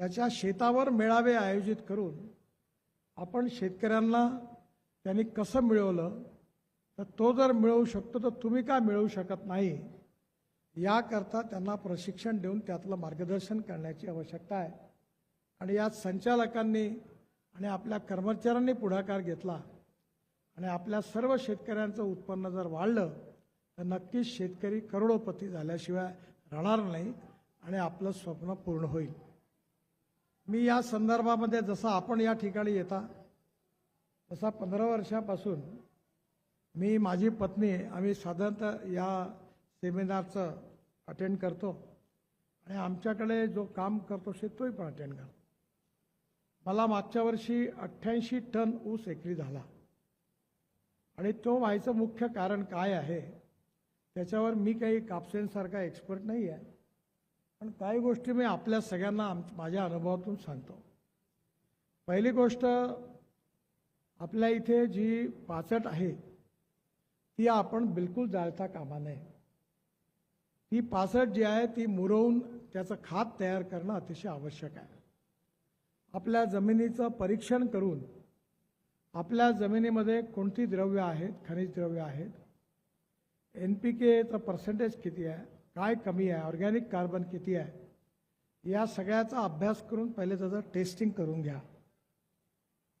त्याच्या शेतावर मेळावे आयोजित करून आपण शेतकऱ्यांना त्यांनी कसं मिळवलं तर तो जर मिळवू शकतो तर तुम्ही का मिळवू शकत नाही? याकरता त्यांना प्रशिक्षण देऊन त्यातलं मार्गदर्शन करण्याची आवश्यकता आहे. आणि यात संचालकांनी आणि आपल्या कर्मचाऱ्यांनी पुढाकार घेतला आणि आपल्या सर्व शेतकऱ्यांचं उत्पन्न जर वाढलं तर नक्कीच शेतकरी करोडोपती झाल्याशिवाय राहणार नाही आणि आपलं स्वप्न पूर्ण होईल. मी या संदर्भामध्ये जसं आपण या ठिकाणी येता तसा पंधरा वर्षापासून मी माझी पत्नी आम्ही साधारणतः या सेमिनारचं अटेंड करतो. आणि आमच्याकडे जो काम करतो शे तोही पण अटेंड करतो. मला मागच्या वर्षी अठ्ठ्याऐंशी टन ऊस एकरी झाला. आणि तो व्हायचं मुख्य कारण काय आहे त्याच्यावर मी काही कापसेंसारखा एक्सपर्ट नाही आहे पण काही गोष्टी मी आपल्या सगळ्यांना आम माझ्या अनुभवातून सांगतो. पहिली गोष्ट आपल्या इथे जी पाचट आहे ती आपण बिलकुल जाळता कामा नये. ती पासट जी आहे ती मुरवून त्याचं खात तयार करणं अतिशय आवश्यक आहे. आपल्या जमिनीचं परीक्षण करून आपल्या जमिनीमध्ये कोणती द्रव्य आहेत खनिज द्रव्य आहेत एन पी केचं पर्सेंटेज किती आहे काय कमी आहे? ऑर्गॅनिक कार्बन किती आहे? या सगळ्याचा अभ्यास करून पहिले त्याचं टेस्टिंग करून घ्या.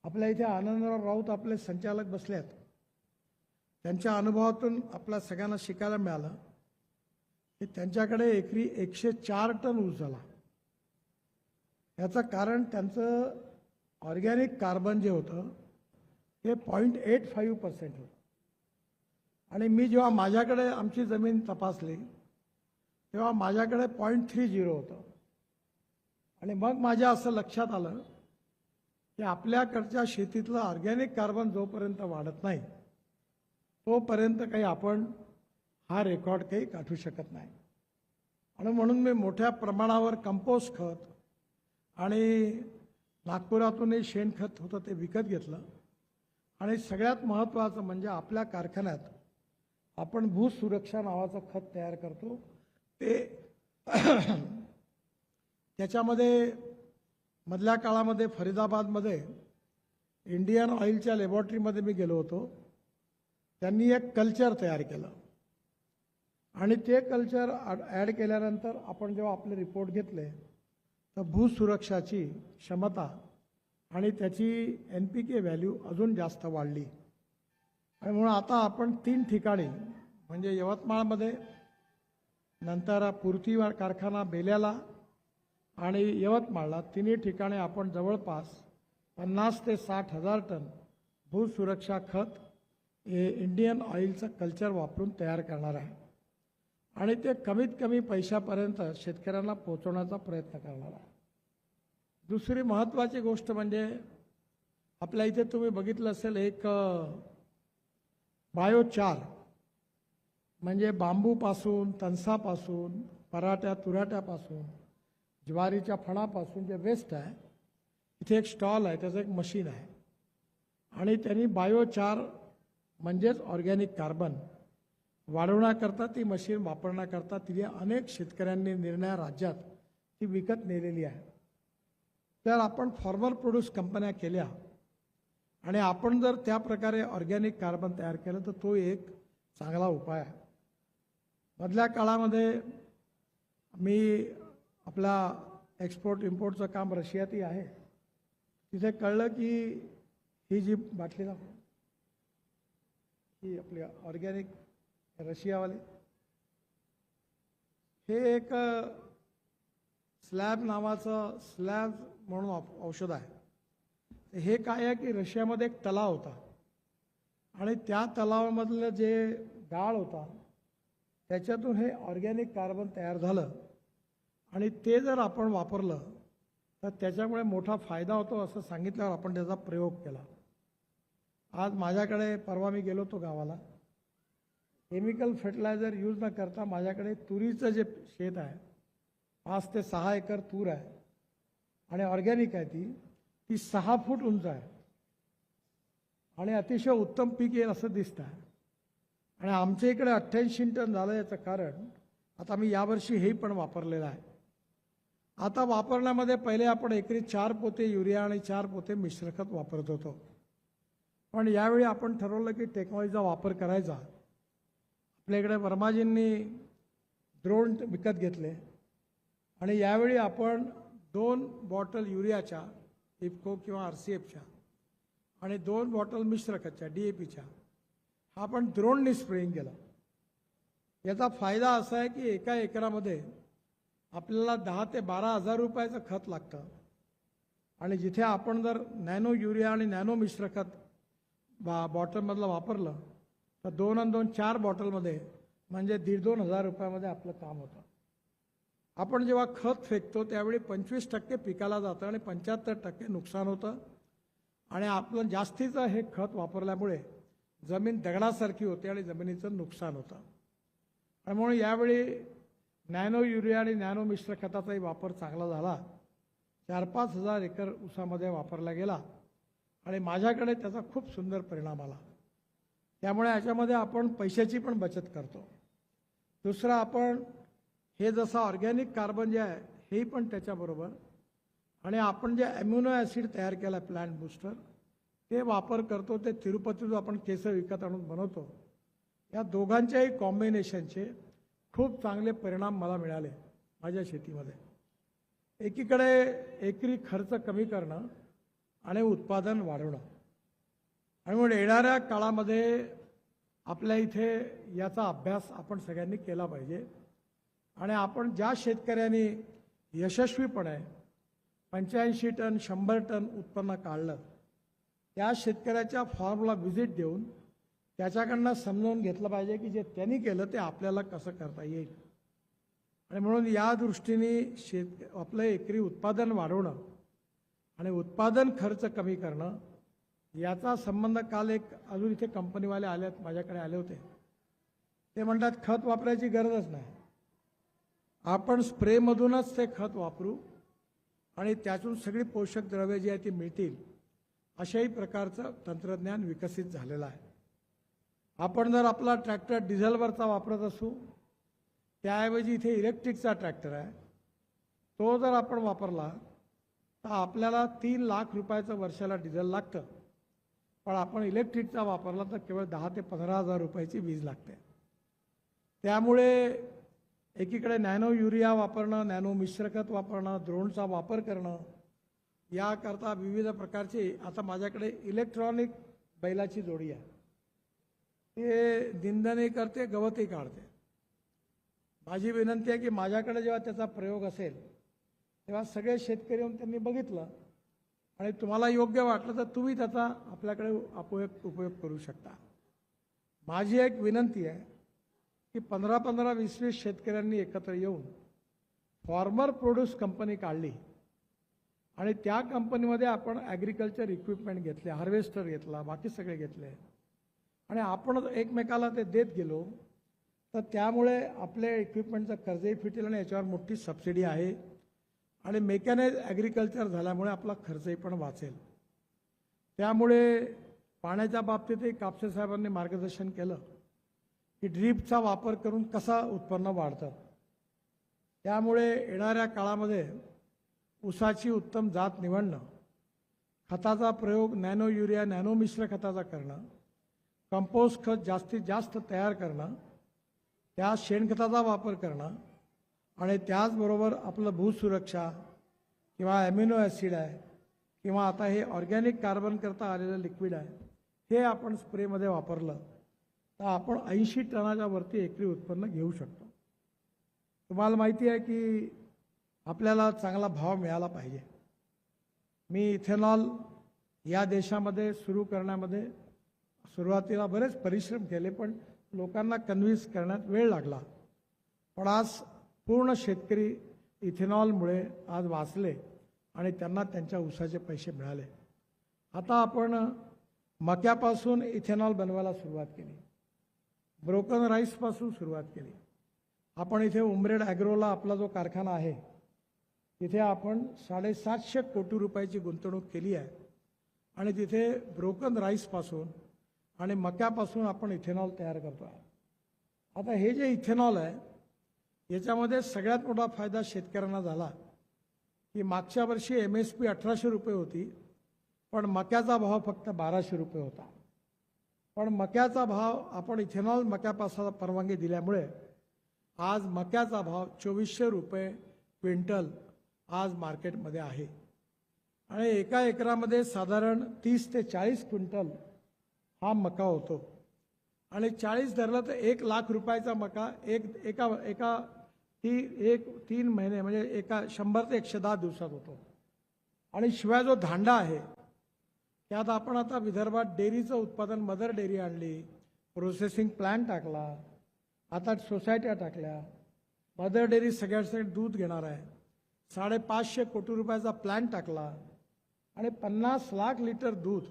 आपल्या इथे आनंदराव राऊत आपले संचालक बसले आहेत त्यांच्या अनुभवातून आपल्या सगळ्यांना शिकायला मिळालं. की त्यांच्याकडे एकरी एकशे चार टन ऊस झाला. याचं कारण त्यांचं ऑर्गॅनिक कार्बन जे होतं ते पॉईंट एट फाईव्ह पर्सेंट होतं. आणि मी जेव्हा माझ्याकडे आमची जमीन तपासली तेव्हा माझ्याकडे पॉईंट थ्री झिरो होतं. आणि मग माझ्या असं लक्षात आलं की आपल्याकडच्या शेतीतलं ऑर्गॅनिक कार्बन जोपर्यंत वाढत नाही तोपर्यंत काही आपण हा रेकॉर्ड काही गाठू शकत नाही. आणि म्हणून मी मोठ्या प्रमाणावर कंपोस्ट खत आणि नागपुरातूनही शेणखत होतं ते विकत घेतलं. आणि सगळ्यात महत्त्वाचं म्हणजे आपल्या कारखान्यात आपण भूसुरक्षा नावाचं खत तयार करतो. ते त्याच्यामध्ये मधल्या काळामध्ये फरीदाबादमध्ये इंडियन ऑइलच्या लॅबॉरेटरीमध्ये मी गेलो होतो. त्यांनी एक कल्चर तयार केलं. आणि ते कल्चर ॲड केल्यानंतर आपण जेव्हा आपले रिपोर्ट घेतले तर भूसुरक्षाची क्षमता आणि त्याची एन पी के व्हॅल्यू अजून जास्त वाढली. आणि म्हणून आता आपण तीन ठिकाणी म्हणजे यवतमाळमध्ये नंतर पूर्ती कारखाना बेल्याला आणि यवतमाळला तिन्ही ठिकाणी आपण जवळपास पन्नास ते साठ हजार टन भूसुरक्षा खत हे इंडियन ऑइलचं कल्चर वापरून तयार करणार आहे. आणि ते कमीत कमी पैशापर्यंत शेतकऱ्यांना पोचवण्याचा प्रयत्न करणार आहे. दुसरी महत्त्वाची गोष्ट म्हणजे आपल्या इथे तुम्ही बघितलं असेल एक बायोचार. म्हणजे बांबूपासून तणसापासून पराठ्या तुराट्यापासून ज्वारीच्या फणापासून जे वेस्ट आहे इथे एक स्टॉल आहे त्याचं एक मशीन आहे. आणि त्यांनी बायोचार म्हणजेच ऑर्गॅनिक कार्बन वाढवण्याकरता ती मशीन वापरण्याकरता तिथे अनेक शेतकऱ्यांनी निर्णय राज्यात ती विकत नेलेली आहे. तर आपण फॉर्मर प्रोड्यूस कंपन्या केल्या आणि आपण जर त्या प्रकारे ऑर्गॅनिक कार्बन तयार केलं तर तो एक चांगला उपाय आहे. मधल्या काळामध्ये मी आपला एक्सपोर्ट इम्पोर्टचं काम रशियातही आहे. तिथे कळलं की ही जी बाटली ना ही आपली ऑर्गॅनिक रशियावाले हे एक स्लॅब नावाचं स्लॅब म्हणून औषध आहे. हे काय आहे की रशियामध्ये एक तलाव होता आणि त्या तलावामधलं जे गाळ होता त्याच्यातून हे ऑर्गॅनिक कार्बन तयार झालं. आणि ते जर आपण वापरलं तर त्याच्यामुळे मोठा फायदा होतो असं सांगितल्यावर आपण त्याचा प्रयोग केला. आज माझ्याकडे परवा मी गेलो होतो गावाला. केमिकल फर्टिलायझर यूज न करता माझ्याकडे तुरीचं जे शेत आहे पाच ते सहा एकर तूर आहे. आणि ऑर्गॅनिक आहे ती. ती सहा फूट उंच आहे. आणि अतिशय उत्तम पीक येईल असं दिसतं आहे आणि आमच्या इकडे अठ्ठ्याऐंशी टन झालं याचं कारण आता मी यावर्षी हे पण वापरलेलं आहे. आता वापरण्यामध्ये पहिले आपण एकरी चार पोते युरिया आणि चार पोते मिश्र खत वापरत होतो. पण यावेळी आपण ठरवलं की टेक्नॉलॉजीचा वापर करायचा. आपल्याकडे वर्माजींनी ड्रोन विकत घेतले. आणि यावेळी आपण दोन बॉटल युरियाच्या इफको किंवा आर सी एफच्या आणि दोन बॉटल मिश्र खतच्या डी ए पीच्या आपण द्रोणने स्प्रेइंग केला. याचा फायदा असा आहे की एका एकरामध्ये आपल्याला दहा ते बारा हजार रुपयाचं खत लागतं. आणि जिथे आपण जर नॅनो युरिया आणि नॅनो मिश्र खत बा बॉटलमधलं वापरलं तर दोन आणि दोन चार बॉटलमध्ये म्हणजे दीड दोन हजार रुपयामध्ये आपलं काम होतं. आपण जेव्हा खत फेकतो त्यावेळी पंचवीस टक्के पिकाला जातं आणि पंच्याहत्तर टक्के नुकसान होतं. आणि आपलं जास्तीचं हे खत वापरल्यामुळे जमीन दगडासारखी होते आणि जमिनीचं नुकसान होतं. आणि म्हणून यावेळी नॅनो युरिया आणि नॅनो मिश्र खताचाही वापर चांगला झाला. चार पाच हजार एकर ऊसामध्ये वापरला गेला. आणि माझ्याकडे त्याचा खूप सुंदर परिणाम आला. त्यामुळे याच्यामध्ये आपण पैशाची पण बचत करतो. दुसरं आपण हे जसं ऑर्गॅनिक कार्बन जे आहे हेही पण त्याच्याबरोबर. आणि आपण जे ॲम्युनो ॲसिड तयार केला प्लॅन्ट बूस्टर ते वापर करतो ते तिरुपतीतून आपण केसर विकत आणून बनवतो. या दोघांच्याही कॉम्बिनेशनचे खूप चांगले परिणाम मला मिळाले माझ्या शेतीमध्ये. एकीकडे एकरी खर्च कमी करणं आणि उत्पादन वाढवणं. आणि म्हणून येणाऱ्या काळामध्ये आपल्या इथे याचा अभ्यास आपण सगळ्यांनी केला पाहिजे. आणि आपण ज्या शेतकऱ्यांनी यशस्वीपणे पंच्याऐंशी टन शंभर टन उत्पन्न काढलं त्या शेतकऱ्याच्या फॉर्मला व्हिजिट देऊन त्याच्याकडनं समजावून घेतलं पाहिजे की जे त्यांनी केलं ते आपल्याला कसं करता येईल. आणि म्हणून या दृष्टीने शेत आपलं एकरी उत्पादन वाढवणं आणि उत्पादन खर्च कमी करणं याचा संबंध काल एक अजून इथे कंपनीवाले आले आहेत माझ्याकडे आले होते. ते म्हणतात खत वापरायची गरजच नाही. आपण स्प्रेमधूनच ते खत वापरू आणि त्यातून सगळी पोषक द्रव्ये जी आहे ती मिळतील. अशाही प्रकारचं तंत्रज्ञान विकसित झालेलं आहे. आपण जर आपला ट्रॅक्टर डिझेलवरचा वापरत असू त्याऐवजी इथे इलेक्ट्रिकचा ट्रॅक्टर आहे तो जर आपण वापरला तर आपल्याला तीन लाख रुपयाचं वर्षाला डिझेल लागतं. पण आपण इलेक्ट्रिकचा वापरला तर केवळ दहा ते पंधरा हजार रुपयाची वीज लागते. त्यामुळे एकीकडे नॅनो युरिया वापरणं नॅनो मिश्रखत वापरणं द्रोणचा वापर करणं याकरता विविध प्रकारची आता माझ्याकडे इलेक्ट्रॉनिक बैलाची जोडी आहे. ते निंदनही करते गवतही काढते. माझी विनंती आहे की माझ्याकडे जेव्हा त्याचा प्रयोग असेल तेव्हा सगळे शेतकरी येऊन त्यांनी बघितलं आणि तुम्हाला योग्य वाटलं तर तुम्ही त्याचा आपल्याकडे उपयोग उपयोग करू शकता. माझी एक विनंती आहे की पंधरा पंधरा वीस वीस शेतकऱ्यांनी एकत्र येऊन फॉर्मर प्रोड्यूस कंपनी काढली. आणि त्या कंपनीमध्ये आपण ॲग्रिकल्चर इक्विपमेंट घेतले हार्वेस्टर घेतला बाकी सगळे घेतले. आणि आपण एकमेकाला ते देत गेलो तर त्यामुळे आपल्या इक्विपमेंटचं कर्जही फिटेल आणि याच्यावर मोठी सबसिडी आहे. आणि मेकॅनाइज ॲग्रिकल्चर झाल्यामुळे आपला खर्चही पण वाचेल. त्यामुळे पाण्याच्या बाबतीतही कापसे साहेबांनी मार्गदर्शन केलं की ड्रीपचा वापर करून कसा उत्पन्न वाढतं. त्यामुळे येणाऱ्या काळामध्ये ऊसाची उत्तम जात निवडणं खताचा प्रयोग नॅनो युरिया नॅनो मिश्र खताचा करणं कंपोस्ट खत जास्तीत जास्त तयार करणं त्या शेणखताचा वापर करणं आणि त्याचबरोबर आपलं भूसुरक्षा किंवा ॲमिनो ॲसिड आहे किंवा आता हे ऑर्गॅनिक कार्बन करता आलेलं लिक्विड आहे हे आपण स्प्रेमध्ये वापरलं तर आपण ऐंशी टनाच्या वरती एकरी उत्पन्न घेऊ शकतो. तुम्हाला माहिती आहे की आपल्याला चांगला भाव मिळाला पाहिजे. मी इथेनॉल या देशामध्ये सुरू करण्यामध्ये सुरुवातीला बरेच परिश्रम केले पण लोकांना कन्व्हिन्स करण्यात वेळ लागला. पण आज पूर्ण शेतकरी इथेनॉलमुळे आज वाचले आणि त्यांना त्यांच्या उसाचे पैसे मिळाले. आता आपण मक्यापासून इथेनॉल बनवायला सुरुवात केली. ब्रोकन राईसपासून सुरुवात केली. आपण इथे उमरेड ॲग्रोला आपला जो कारखाना आहे तिथे आपण साडेसातशे कोटी रुपयाची गुंतवणूक केली आहे. आणि तिथे ब्रोकन राईसपासून आणि मक्यापासून आपण इथेनॉल तयार करतो आहे. आता हे जे इथेनॉल आहे याच्यामध्ये सगळ्यात मोठा फायदा शेतकऱ्यांना झाला. की मागच्या वर्षी एम एस पी अठराशे रुपये होती पण मक्याचा भाव फक्त बाराशे रुपये होता. पण मक्याचा भाव आपण इथेनॉल मक्यापासून परवानगी दिल्यामुळे आज मक्याचा भाव चोवीसशे रुपये क्विंटल आज मार्केटमध्ये आहे. आणि एका एकरामध्ये साधारण तीस ते चाळीस क्विंटल हा मका होतो. आणि चाळीस धरलं तर एक लाख रुपयाचा मका एक एका एका ती एक तीन महिने म्हणजे एका शंभर ते एकशे दहा दिवसात होतो. आणि शिवाय जो धांडा आहे त्यात आपण आता विदर्भात डेअरीचं उत्पादन मदर डेअरी आणली प्रोसेसिंग प्लॅन टाकला आता सोसायट्या टाकल्या मदर डेअरी सगळ्यासाठी दूध घेणार आहे. साडेपाचशे कोटी रुपयाचा प्लॅन टाकला आणि पन्नास लाख लिटर दूध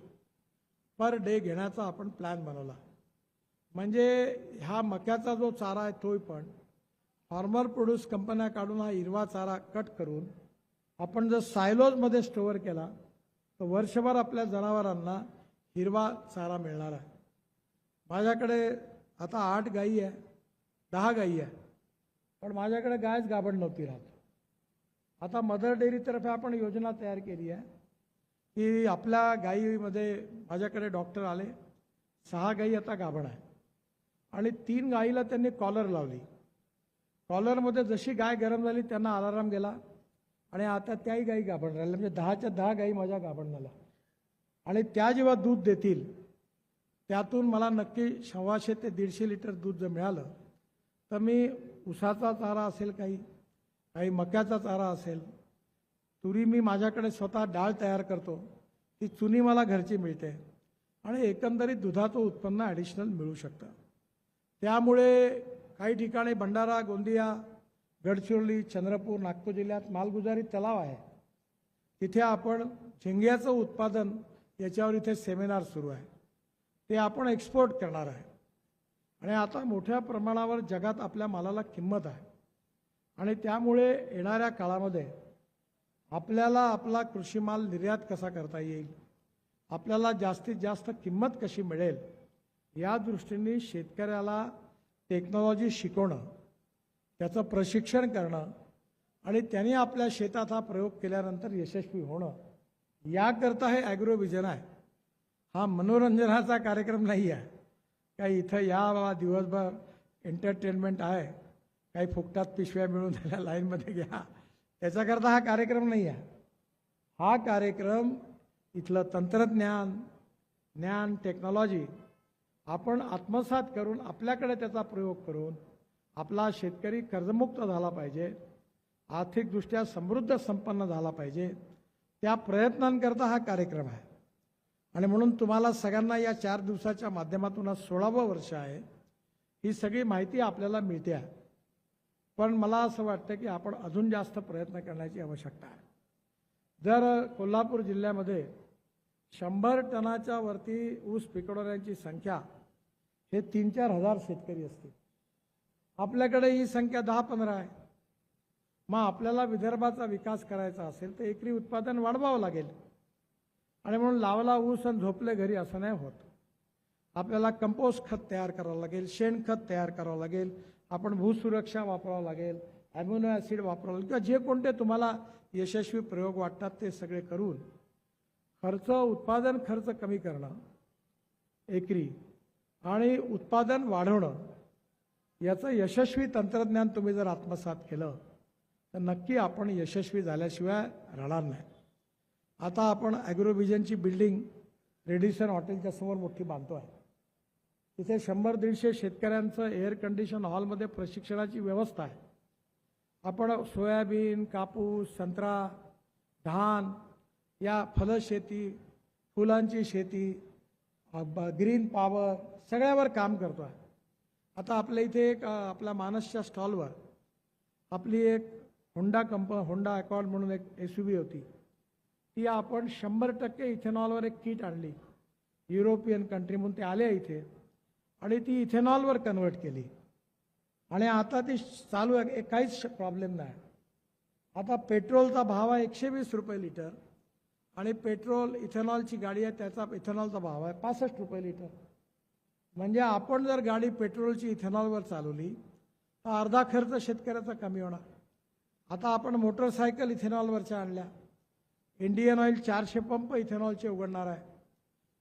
पर डे घेण्याचा आपण प्लॅन बनवला. म्हणजे ह्या मक्याचा जो चारा आहे तोही पण फार्मर प्रोड्यूस कंपन्या काढून हा हिरवा चारा कट करून आपण जर सायलोजमध्ये स्टोअर केला तर वर्षभर आपल्या जनावरांना हिरवा चारा मिळणार आहे. माझ्याकडे आता आठ गायी आहे दहा गायी आहे पण माझ्याकडे गायच गाभण नव्हती राहत. आता मदर डेअरीतर्फे आपण योजना तयार केली आहे की आपल्या गाईमध्ये माझ्याकडे डॉक्टर आले सहा गाई आता गाभण आहे आणि तीन गाईला त्यांनी कॉलर लावली. कॉलरमध्ये जशी गाय गरम झाली त्यांना अलाराम गेला आणि आता त्याही गायी गाभण राहिल्या. म्हणजे दहाच्या दहा गाई माझ्या गाभण झाल्या. आणि त्या जेव्हा दूध देतील त्यातून मला नक्की सव्वाशे ते दीडशे लिटर दूध जर मिळालं तर मी उसाचा चारा असेल काही काही मक्याचा चारा असेल तुरी मी माझ्याकडे स्वतः डाळ तयार करतो ती चुनी मला घरची मिळते आणि एकंदरीत दुधाचं उत्पन्न ॲडिशनल मिळू शकतं. त्यामुळे काही ठिकाणी भंडारा गोंदिया गडचिरोली चंद्रपूर नागपूर जिल्ह्यात मालगुजारी तलाव आहे. तिथे आपण झिंग्याचं उत्पादन याच्यावर इथे सेमिनार सुरू आहे. ते आपण एक्सपोर्ट करणार आहे. आणि आता मोठ्या प्रमाणावर जगात आपल्या मालाला किंमत आहे. आणि त्यामुळे येणाऱ्या काळामध्ये आपल्याला आपला कृषी माल निर्यात कसा करता येईल? आपल्याला जास्तीत जास्त किंमत कशी मिळेल? या दृष्टीने शेतकऱ्याला टेक्नॉलॉजी शिकवणं त्याचं प्रशिक्षण करणं आणि त्यांनी आपल्या शेतात हा प्रयोग केल्यानंतर यशस्वी होणं याकरता हे ॲग्रो विजन आहे. हा मनोरंजनाचा कार्यक्रम नाही आहे. काही इथं या दिवसभर एंटरटेनमेंट आहे. काही फुकटात पिशव्या मिळून त्याला लाईनमध्ये घ्या. त्याच्याकरता हा कार्यक्रम नाही आहे. हा कार्यक्रम इथलं तंत्रज्ञान ज्ञान टेक्नॉलॉजी आपण आत्मसात करून आपल्याकडे त्याचा प्रयोग करून आपला शेतकरी कर्जमुक्त झाला पाहिजे आर्थिकदृष्ट्या समृद्ध संपन्न झाला पाहिजे त्या प्रयत्नांकरता हा कार्यक्रम आहे. आणि म्हणून तुम्हाला सगळ्यांना या चार दिवसाच्या माध्यमातून आज सोळावं वर्ष आहे. ही सगळी माहिती आपल्याला मिळते आहे. पण मला असं वाटतं की आपण अजून जास्त प्रयत्न करण्याची आवश्यकता आहे. जर कोल्हापूर जिल्ह्यामध्ये शंभर टनाच्या वरती ऊस पिकवणाऱ्यांची संख्या हे तीन चार हजार शेतकरी असतील. आपल्याकडे ही संख्या दहा पंधरा आहे. मग आपल्याला विदर्भाचा विकास करायचा असेल तर एकरी उत्पादन वाढवावं लागेल. आणि म्हणून लावला ऊस आणि झोपले घरी असं नाही होत. आपल्याला कंपोस्ट खत तयार करावं लागेल शेणखत तयार करावं लागेल आपण भूसुरक्षा वापरावं लागेल ॲम्युनो ॲसिड वापरावं लागेल किंवा जे कोणते तुम्हाला यशस्वी प्रयोग वाटतात ते सगळे करून खर्च उत्पादन खर्च कमी करणं एकरी आणि उत्पादन वाढवणं याचं यशस्वी तंत्रज्ञान तुम्ही जर आत्मसात केलं तर नक्की आपण यशस्वी झाल्याशिवाय राहणार नाही. आता आपण ॲग्रोविजनची बिल्डिंग रेडिसन हॉटेलच्या समोर मोठी बांधतो आहे. तिथे शंभर दीडशे शेतकऱ्यांचं एअर कंडिशन हॉलमध्ये प्रशिक्षणाची व्यवस्था आहे. आपण सोयाबीन कापूस संत्रा धान या फलशेती फुलांची शेती ग्रीन पॉवर सगळ्यावर काम करतो आहे. आता आपल्या इथे एक आपल्या मानसच्या स्टॉलवर आपली एक होंडा कंप होंडा अकॉर्ड म्हणून एक एस यू होती. ती आपण शंभर टक्के इथेनॉलवर एक किट आणली. युरोपियन कंट्री म्हणून ते आले इथे. आणि ती इथेनॉलवर कन्वर्ट केली. आणि आता ती चालू आहे काहीच प्रॉब्लेम नाही. आता पेट्रोलचा भाव आहे एकशे वीस रुपये लिटर आणि पेट्रोल इथेनॉलची गाडी आहे त्याचा इथेनॉलचा भाव आहे पासष्ट रुपये लिटर. म्हणजे आपण जर गाडी पेट्रोलची इथेनॉलवर चालवली तर अर्धा खर्च शेतकऱ्याचा कमी होणार. आता आपण मोटरसायकल इथेनॉलवरच्या आणल्या. इंडियन ऑइल चारशे पंप इथेनॉलचे उघडणार आहे.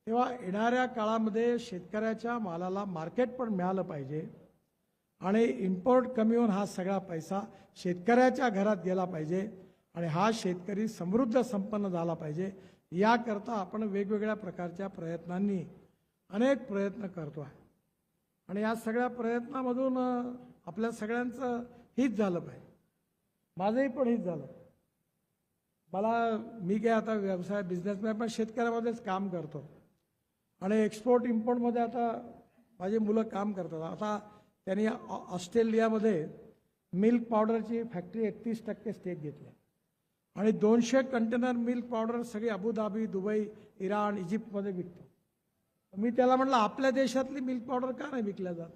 तेव्हा येणाऱ्या काळामध्ये शेतकऱ्याच्या मालाला मार्केट पण मिळालं पाहिजे आणि इम्पोर्ट कमी होऊन हा सगळा पैसा शेतकऱ्याच्या घरात गेला पाहिजे आणि हा शेतकरी समृद्ध संपन्न झाला पाहिजे. याकरता आपण वेगवेगळ्या प्रकारच्या प्रयत्नांनी अनेक प्रयत्न करतो आहे. आणि या सगळ्या प्रयत्नामधून आपल्या सगळ्यांचं हित झालं पाहिजे. माझंही पण हित झालं. मला मी काय आता व्यवसाय बिझनेसमॅन पण शेतकऱ्यामध्येच काम करतो. आणि एक्सपोर्ट इम्पोर्टमध्ये आता माझी मुलं काम करतात. आता त्यांनी ऑ- ऑस्ट्रेलियामध्ये मिल्क पावडरची फॅक्टरी एकतीस टक्के स्टेक घेतली. आणि दोनशे कंटेनर मिल्क पावडर सगळी अबुधाबी दुबई इराण इजिप्तमध्ये विकतो. मी त्याला म्हटलं आपल्या देशातली मिल्क पावडर का नाही विकल्या जात?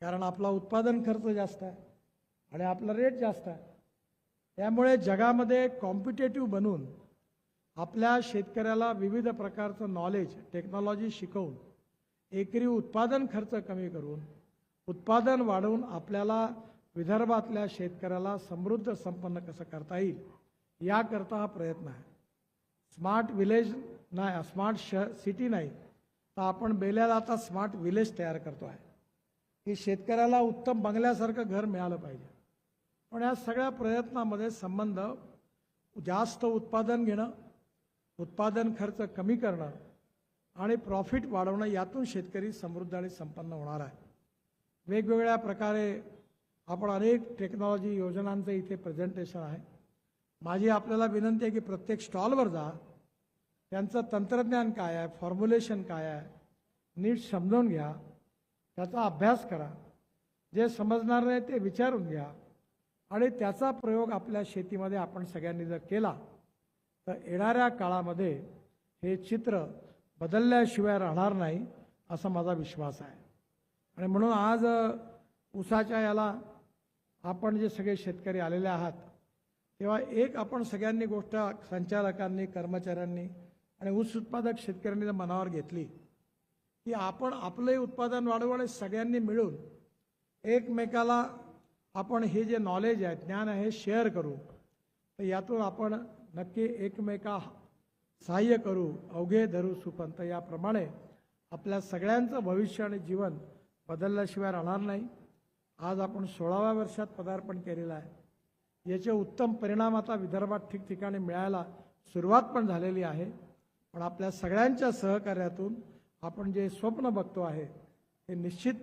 कारण आपला उत्पादन खर्च जास्त आहे आणि आपला रेट जास्त आहे. त्यामुळे जगामध्ये कॉम्पिटेटिव्ह बनून आपल्या शेतकऱ्याला विविध प्रकारचं नॉलेज टेक्नॉलॉजी शिकवून एकरी उत्पादन खर्च कमी करून उत्पादन वाढवून आपल्याला विदर्भातल्या शेतकऱ्याला समृद्ध संपन्न कसं करता येईल याकरता हा प्रयत्न आहे. स्मार्ट विलेज नाही स्मार्ट श सिटी नाही तर आपण बेल्याला आता स्मार्ट विलेज तयार करतो आहे. की शेतकऱ्याला उत्तम बंगल्यासारखं घर मिळालं पाहिजे. पण या सगळ्या प्रयत्नामध्ये संबंध जास्त उत्पादन घेणं उत्पादन खर्च कमी करणं आणि प्रॉफिट वाढवणं यातून शेतकरी समृद्ध आणि संपन्न होणार आहे. वेगवेगळ्या प्रकारे आपण अनेक टेक्नॉलॉजी योजनांचं इथे प्रेझेंटेशन आहे. माझी आपल्याला विनंती आहे की प्रत्येक स्टॉलवर जा. त्यांचं तंत्रज्ञान काय आहे फॉर्म्युलेशन काय आहे नीट समजावून घ्या. त्याचा अभ्यास करा. जे समजणार नाही ते विचारून घ्या. आणि त्याचा प्रयोग आपल्या शेतीमध्ये आपण सगळ्यांनी जर केला तर येणाऱ्या काळामध्ये हे चित्र बदलल्याशिवाय राहणार नाही असा माझा विश्वास आहे. आणि म्हणून आज उसाच्या याला आपण जे सगळे शेतकरी आलेले आहात तेव्हा एक आपण सगळ्यांनी गोष्ट संचालकांनी कर्मचाऱ्यांनी आणि ऊस उत्पादक शेतकऱ्यांनी जर मनावर घेतली की आपण आपलंही उत्पादन वाढवू आणि सगळ्यांनी मिळून एकमेकाला आपण हे जे नॉलेज आहे ज्ञान आहे हे शेअर करू तर यातून आपण नक्की एकमेका सहाय्य करू अवघे धरू सुपंत. याप्रमाणे आपल्या सगळ्यांचं भविष्य आणि जीवन बदलल्याशिवाय राहणार नाही. आज आपण सोळाव्या वर्षात पदार्पण केलेलं आहे. याचे उत्तम परिणाम आता विदर्भात ठिकठिकाणी मिळायला सुरुवात पण झालेली आहे. पण आपल्या सगळ्यांच्या सहकार्यातून आपण जे स्वप्न बघतो आहे हे निश्चित